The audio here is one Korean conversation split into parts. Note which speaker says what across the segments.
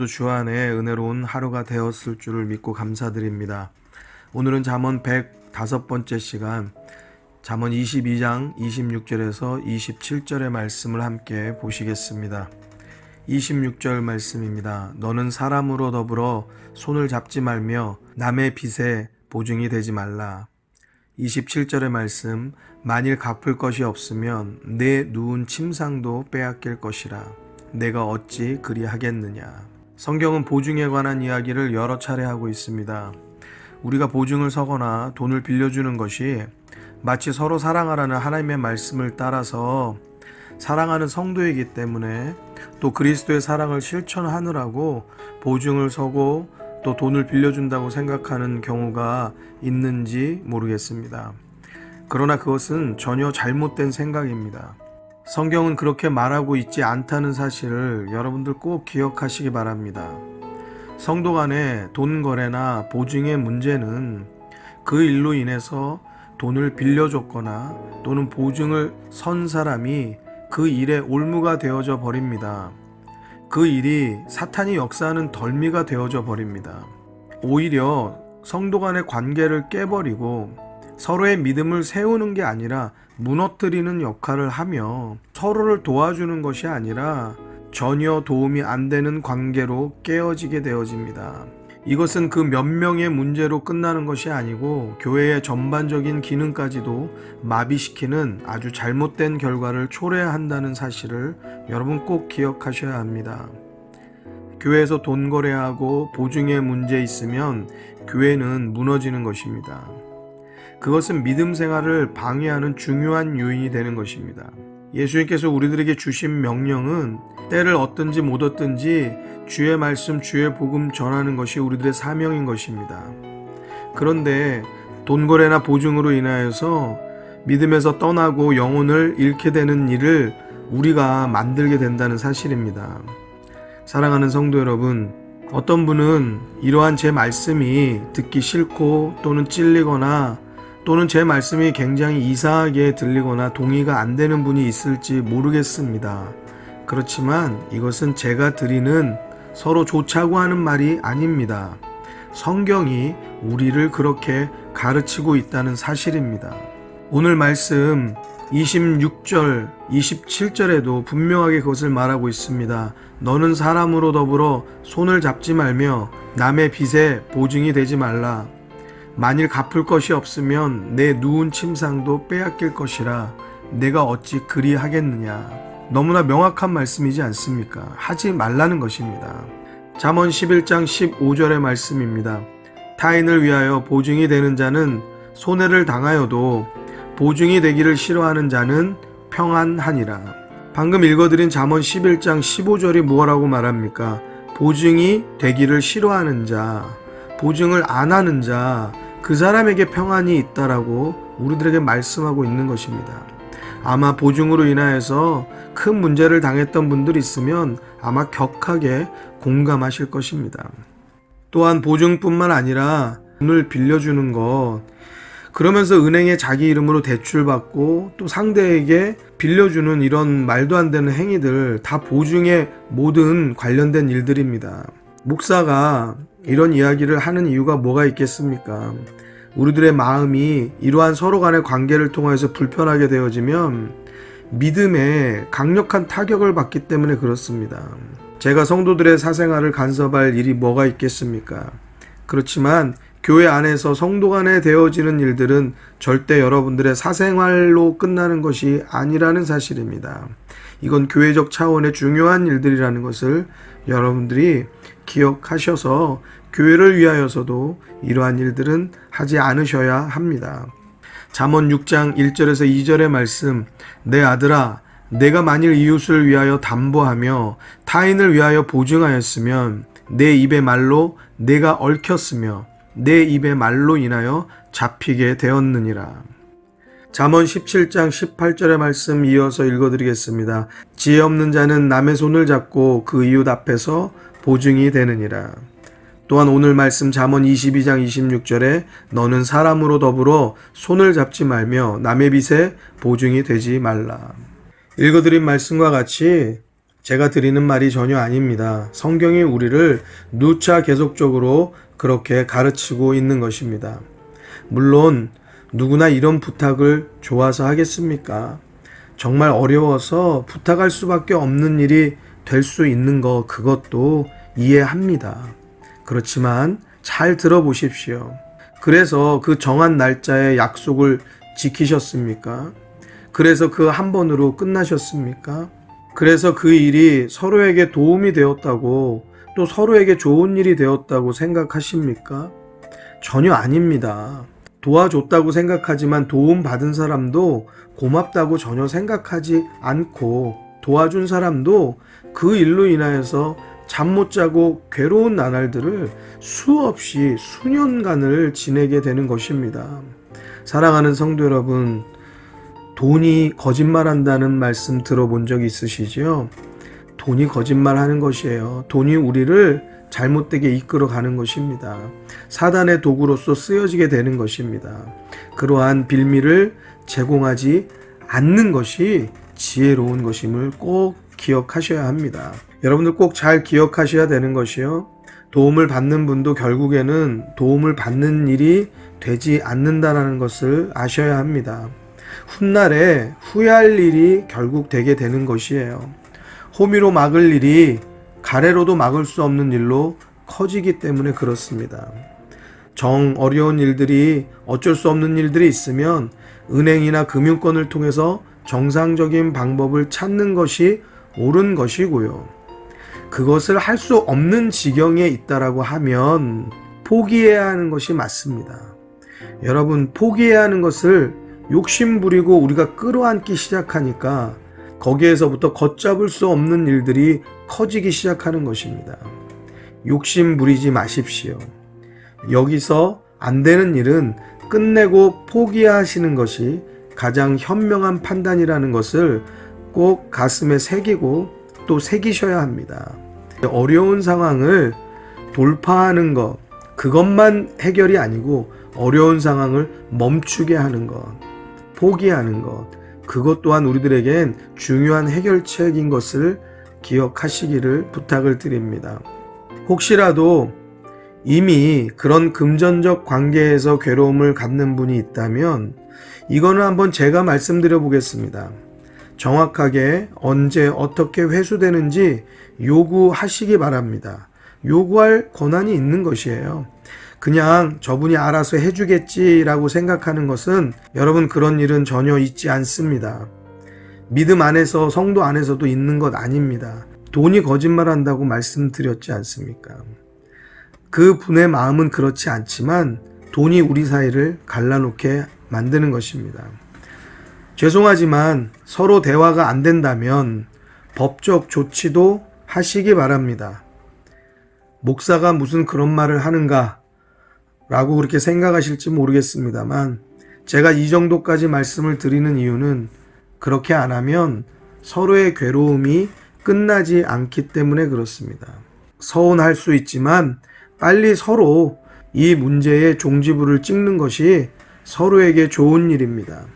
Speaker 1: 오늘도 주 안에 은혜로운 하루가 되었을 줄을 믿고 감사드립니다. 오늘은 잠언 105번째 시간 잠언 22장 26절에서 27절의 말씀을 함께 보시겠습니다. 26절 말씀입니다. 너는 사람으로 더불어 손을 잡지 말며 남의 빚에 보증이 되지 말라. 27절의 말씀 만일 갚을 것이 없으면 내 누운 침상도 빼앗길 것이라 내가 어찌 그리 하겠느냐 성경은 보증에 관한 이야기를 여러 차례 하고 있습니다 우리가 보증을 서거나 돈을 빌려주는 것이 마치 서로 사랑하라는 하나님의 말씀을 따라서 사랑하는 성도이기 때문에 또 그리스도의 사랑을 실천하느라고 보증을 서고 또 돈을 빌려준다고 생각하는 경우가 있는지 모르겠습니다. 그러나 그것은 전혀 잘못된 생각입니다. 성경은 그렇게 말하고 있지 않다는 사실을 여러분들 꼭 기억하시기 바랍니다. 성도 간의 돈 거래나 보증의 문제는 그 일로 인해서 돈을 빌려줬거나 또는 보증을 선 사람이 그 일에 올무가 되어져 버립니다. 그 일이 사탄이 역사하는 덜미가 되어져 버립니다. 오히려 성도 간의 관계를 깨버리고 서로의 믿음을 세우는 게 아니라 무너뜨리는 역할을 하며 서로를 도와주는 것이 아니라 전혀 도움이 안 되는 관계로 깨어지게 되어집니다. 이것은 그 몇 명의 문제로 끝나는 것이 아니고 교회의 전반적인 기능까지도 마비시키는 아주 잘못된 결과를 초래한다는 사실을 여러분 꼭 기억하셔야 합니다. 교회에서 돈 거래하고 보증의 문제 있으면 교회는 무너지는 것입니다. 그것은 믿음 생활을 방해하는 중요한 요인이 되는 것입니다. 예수님께서 우리들에게 주신 명령은 때를 얻든지 못 얻든지 주의 말씀, 주의 복음 전하는 것이 우리들의 사명인 것입니다. 그런데 돈거래나 보증으로 인하여서 믿음에서 떠나고 영혼을 잃게 되는 일을 우리가 만들게 된다는 사실입니다. 사랑하는 성도 여러분, 어떤 분은 이러한 제 말씀이 듣기 싫고 또는 찔리거나 또는 제 말씀이 굉장히 이상하게 들리거나 동의가 안 되는 분이 있을지 모르겠습니다. 그렇지만 이것은 제가 드리는 서로 좋자고 하는 말이 아닙니다. 성경이 우리를 그렇게 가르치고 있다는 사실입니다. 오늘 말씀 26절, 27절에도 분명하게 그것을 말하고 있습니다. 너는 사람으로 더불어 손을 잡지 말며 남의 빚에 보증이 되지 말라. 만일 갚을 것이 없으면 내 누운 침상도 빼앗길 것이라 내가 어찌 그리 하겠느냐. 너무나 명확한 말씀이지 않습니까? 하지 말라는 것입니다. 잠언 11장 15절의 말씀입니다. 타인을 위하여 보증이 되는 자는 손해를 당하여도 보증이 되기를 싫어하는 자는 평안하니라. 방금 읽어드린 잠언 11장 15절이 무엇라고 말합니까? 보증이 되기를 싫어하는 자, 보증을 안 하는 자, 그 사람에게 평안이 있다라고 우리들에게 말씀하고 있는 것입니다. 아마 보증으로 인하여서 큰 문제를 당했던 분들이 있으면 아마 격하게 공감하실 것입니다. 또한 보증뿐만 아니라 돈을 빌려주는 것, 그러면서 은행에 자기 이름으로 대출받고 또 상대에게 빌려주는 이런 말도 안 되는 행위들 다 보증에 모든 관련된 일들입니다. 목사가 이런 이야기를 하는 이유가 뭐가 있겠습니까? 우리들의 마음이 이러한 서로 간의 관계를 통해서 불편하게 되어지면 믿음에 강력한 타격을 받기 때문에 그렇습니다. 제가 성도들의 사생활을 간섭할 일이 뭐가 있겠습니까? 그렇지만 교회 안에서 성도 간에 되어지는 일들은 절대 여러분들의 사생활로 끝나는 것이 아니라는 사실입니다. 이건 교회적 차원의 중요한 일들이라는 것을 여러분들이 기억하셔서 교회를 위하여서도 이러한 일들은 하지 않으셔야 합니다. 잠언 6장 1절에서 2절의 말씀 내 아들아 내가 만일 이웃을 위하여 담보하며 타인을 위하여 보증하였으면 내 입의 말로 내가 얽혔으며 내 입의 말로 인하여 잡히게 되었느니라. 잠언 17장 18절의 말씀 이어서 읽어드리겠습니다. 지혜 없는 자는 남의 손을 잡고 그 이웃 앞에서 보증이 되느니라. 또한 오늘 말씀 잠언 22장 26절에 너는 사람으로 더불어 손을 잡지 말며 남의 빚에 보증이 되지 말라. 읽어드린 말씀과 같이 제가 드리는 말이 전혀 아닙니다. 성경이 우리를 누차 계속적으로 그렇게 가르치고 있는 것입니다. 물론 누구나 이런 부탁을 좋아서 하겠습니까? 정말 어려워서 부탁할 수밖에 없는 일이 될 수 있는 거 그것도 이해합니다. 그렇지만 잘 들어보십시오. 그래서 그 정한 날짜에 약속을 지키셨습니까? 그래서 그 한 번으로 끝나셨습니까? 그래서 그 일이 서로에게 도움이 되었다고 또 서로에게 좋은 일이 되었다고 생각하십니까? 전혀 아닙니다. 도와줬다고 생각하지만 도움 받은 사람도 고맙다고 전혀 생각하지 않고 도와준 사람도 그 일로 인하여서 잠 못 자고 괴로운 나날들을 수없이 수년간을 지내게 되는 것입니다. 사랑하는 성도 여러분, 돈이 거짓말한다는 말씀 들어본 적 있으시죠? 돈이 거짓말하는 것이에요. 돈이 우리를 잘못되게 이끌어 가는 것입니다. 사단의 도구로서 쓰여지게 되는 것입니다. 그러한 빌미를 제공하지 않는 것이 지혜로운 것임을 꼭 기억하셔야 합니다. 여러분들 꼭 잘 기억하셔야 되는 것이요. 도움을 받는 분도 결국에는 도움을 받는 일이 되지 않는다라는 것을 아셔야 합니다. 훗날에 후회할 일이 결국 되게 되는 것이에요. 호미로 막을 일이 가래로도 막을 수 없는 일로 커지기 때문에 그렇습니다. 정 어려운 일들이 어쩔 수 없는 일들이 있으면 은행이나 금융권을 통해서 정상적인 방법을 찾는 것이 옳은 것이고요. 그것을 할 수 없는 지경에 있다라고 하면 포기해야 하는 것이 맞습니다. 여러분, 포기해야 하는 것을 욕심 부리고 우리가 끌어안기 시작하니까 거기에서부터 걷잡을 수 없는 일들이 커지기 시작하는 것입니다. 욕심 부리지 마십시오. 여기서 안 되는 일은 끝내고 포기하시는 것이 가장 현명한 판단이라는 것을 꼭 가슴에 새기고 또 새기셔야 합니다. 어려운 상황을 돌파하는 것, 그것만 해결이 아니고 어려운 상황을 멈추게 하는 것, 포기하는 것, 그것 또한 우리들에겐 중요한 해결책인 것을 기억하시기를 부탁을 드립니다. 혹시라도 이미 그런 금전적 관계에서 괴로움을 갖는 분이 있다면 이거는 한번 제가 말씀드려 보겠습니다. 정확하게 언제 어떻게 회수되는지 요구하시기 바랍니다. 요구할 권한이 있는 것이에요. 그냥 저분이 알아서 해주겠지라고 생각하는 것은 여러분 그런 일은 전혀 있지 않습니다. 믿음 안에서 성도 안에서도 있는 것 아닙니다. 돈이 거짓말한다고 말씀드렸지 않습니까? 그 분의 마음은 그렇지 않지만 돈이 우리 사이를 갈라놓게 만드는 것입니다. 죄송하지만 서로 대화가 안 된다면 법적 조치도 하시기 바랍니다. 목사가 무슨 그런 말을 하는가 라고 그렇게 생각하실지 모르겠습니다만 제가 이 정도까지 말씀을 드리는 이유는 그렇게 안 하면 서로의 괴로움이 끝나지 않기 때문에 그렇습니다. 서운할 수 있지만 빨리 서로 이 문제의 종지부를 찍는 것이 서로에게 좋은 일입니다.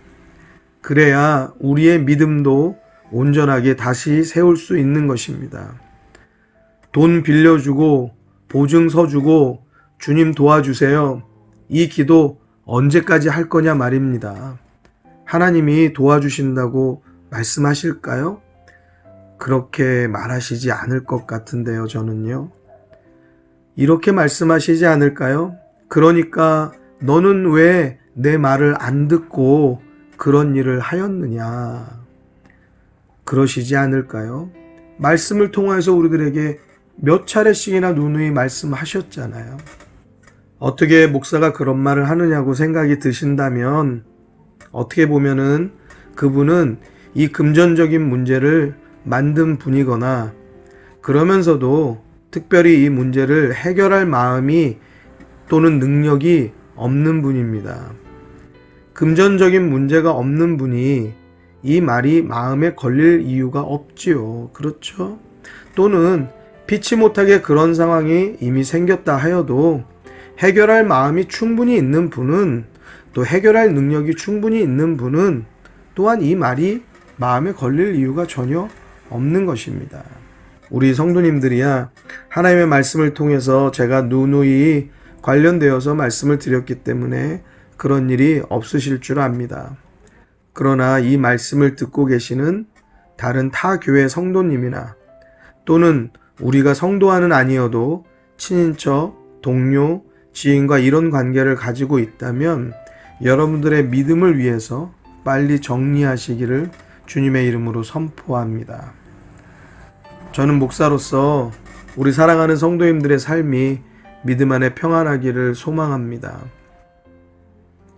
Speaker 1: 그래야 우리의 믿음도 온전하게 다시 세울 수 있는 것입니다. 돈 빌려주고 보증서 주고 주님 도와주세요. 이 기도 언제까지 할 거냐 말입니다. 하나님이 도와주신다고 말씀하실까요? 그렇게 말하시지 않을 것 같은데요, 저는요. 이렇게 말씀하시지 않을까요? 그러니까 너는 왜 내 말을 안 듣고 그런 일을 하였느냐? 그러시지 않을까요? 말씀을 통해서 우리들에게 몇 차례씩이나 누누이 말씀하셨잖아요. 어떻게 목사가 그런 말을 하느냐고 생각이 드신다면 어떻게 보면은 그분은 이 금전적인 문제를 만든 분이거나 그러면서도 특별히 이 문제를 해결할 마음이 또는 능력이 없는 분입니다. 금전적인 문제가 없는 분이 이 말이 마음에 걸릴 이유가 없지요. 그렇죠? 또는 피치 못하게 그런 상황이 이미 생겼다 하여도 해결할 마음이 충분히 있는 분은 또 해결할 능력이 충분히 있는 분은 또한 이 말이 마음에 걸릴 이유가 전혀 없는 것입니다. 우리 성도님들이야 하나님의 말씀을 통해서 제가 누누이 관련되어서 말씀을 드렸기 때문에 그런 일이 없으실 줄 압니다. 그러나 이 말씀을 듣고 계시는 다른 타 교회 성도님이나 또는 우리가 성도와는 아니어도 친인척, 동료, 지인과 이런 관계를 가지고 있다면 여러분들의 믿음을 위해서 빨리 정리하시기를 주님의 이름으로 선포합니다. 저는 목사로서 우리 사랑하는 성도님들의 삶이 믿음 안에 평안하기를 소망합니다.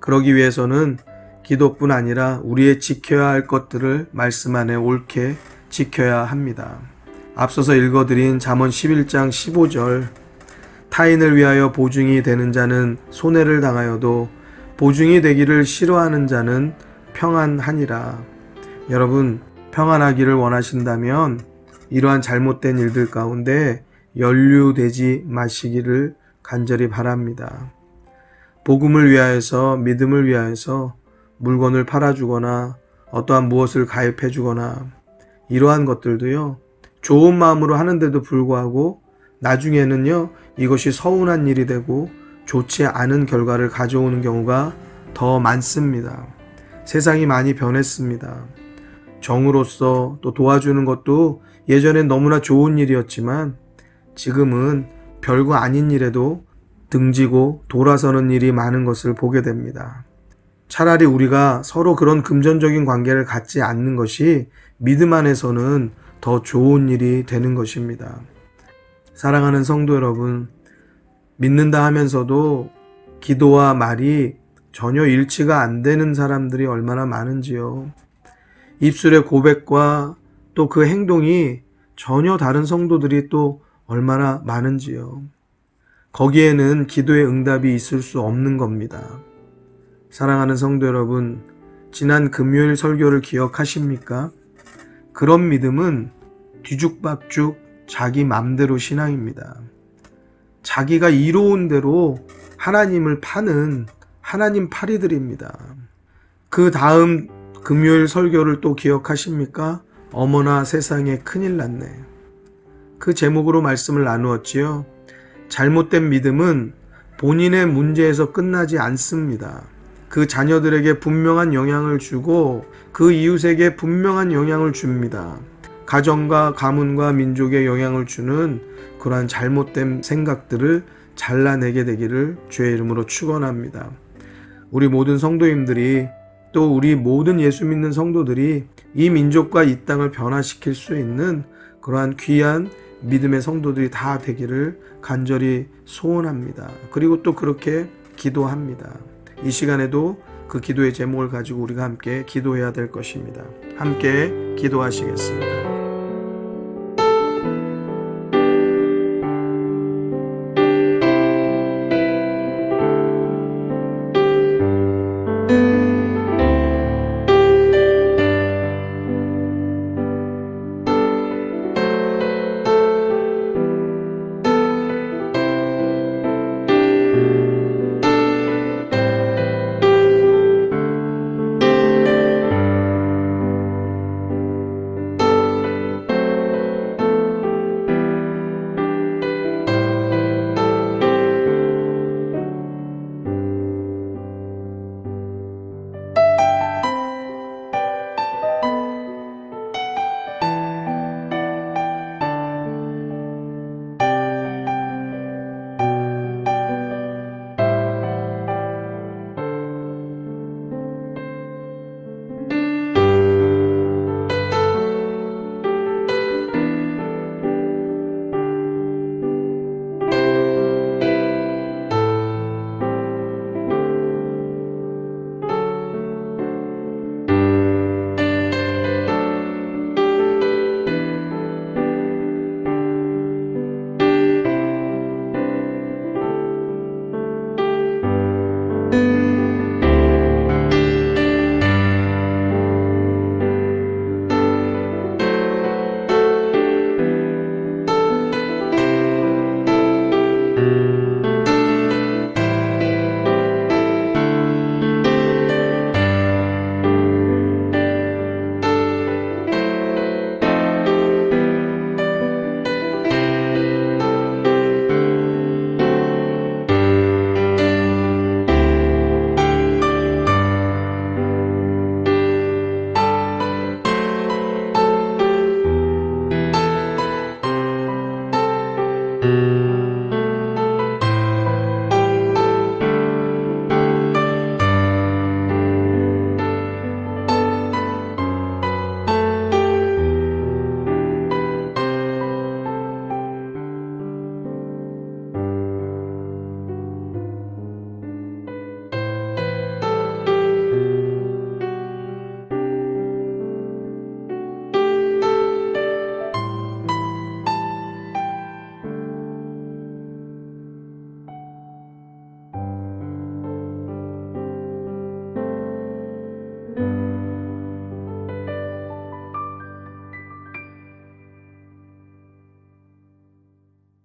Speaker 1: 그러기 위해서는 기도뿐 아니라 우리의 지켜야 할 것들을 말씀 안에 옳게 지켜야 합니다. 앞서서 읽어드린 잠언 11장 15절 타인을 위하여 보증이 되는 자는 손해를 당하여도 보증이 되기를 싫어하는 자는 평안하니라. 여러분 평안하기를 원하신다면 이러한 잘못된 일들 가운데 연루되지 마시기를 간절히 바랍니다. 복음을 위하여서 믿음을 위하여서 물건을 팔아주거나 어떠한 무엇을 가입해주거나 이러한 것들도요 좋은 마음으로 하는데도 불구하고 나중에는요 이것이 서운한 일이 되고 좋지 않은 결과를 가져오는 경우가 더 많습니다. 세상이 많이 변했습니다. 정으로서 또 도와주는 것도 예전엔 너무나 좋은 일이었지만 지금은 별거 아닌 일에도 등지고 돌아서는 일이 많은 것을 보게 됩니다. 차라리 우리가 서로 그런 금전적인 관계를 갖지 않는 것이 믿음 안에서는 더 좋은 일이 되는 것입니다. 사랑하는 성도 여러분, 믿는다 하면서도 기도와 말이 전혀 일치가 안 되는 사람들이 얼마나 많은지요. 입술의 고백과 또 그 행동이 전혀 다른 성도들이 또 얼마나 많은지요. 거기에는 기도의 응답이 있을 수 없는 겁니다. 사랑하는 성도 여러분, 지난 금요일 설교를 기억하십니까? 그런 믿음은 뒤죽박죽 자기 맘대로 신앙입니다. 자기가 이로운 대로 하나님을 파는 하나님 파리들입니다. 그 다음 금요일 설교를 또 기억하십니까? 어머나 세상에 큰일 났네. 그 제목으로 말씀을 나누었지요. 잘못된 믿음은 본인의 문제에서 끝나지 않습니다. 그 자녀들에게 분명한 영향을 주고 그 이웃에게 분명한 영향을 줍니다. 가정과 가문과 민족에 영향을 주는 그러한 잘못된 생각들을 잘라내게 되기를 주의 이름으로 축원합니다. 우리 모든 성도님들이 또 우리 모든 예수 믿는 성도들이 이 민족과 이 땅을 변화시킬 수 있는 그러한 귀한 믿음의 성도들이 다 되기를 간절히 소원합니다. 그리고 또 그렇게 기도합니다. 이 시간에도 그 기도의 제목을 가지고 우리가 함께 기도해야 될 것입니다. 함께 기도하시겠습니다.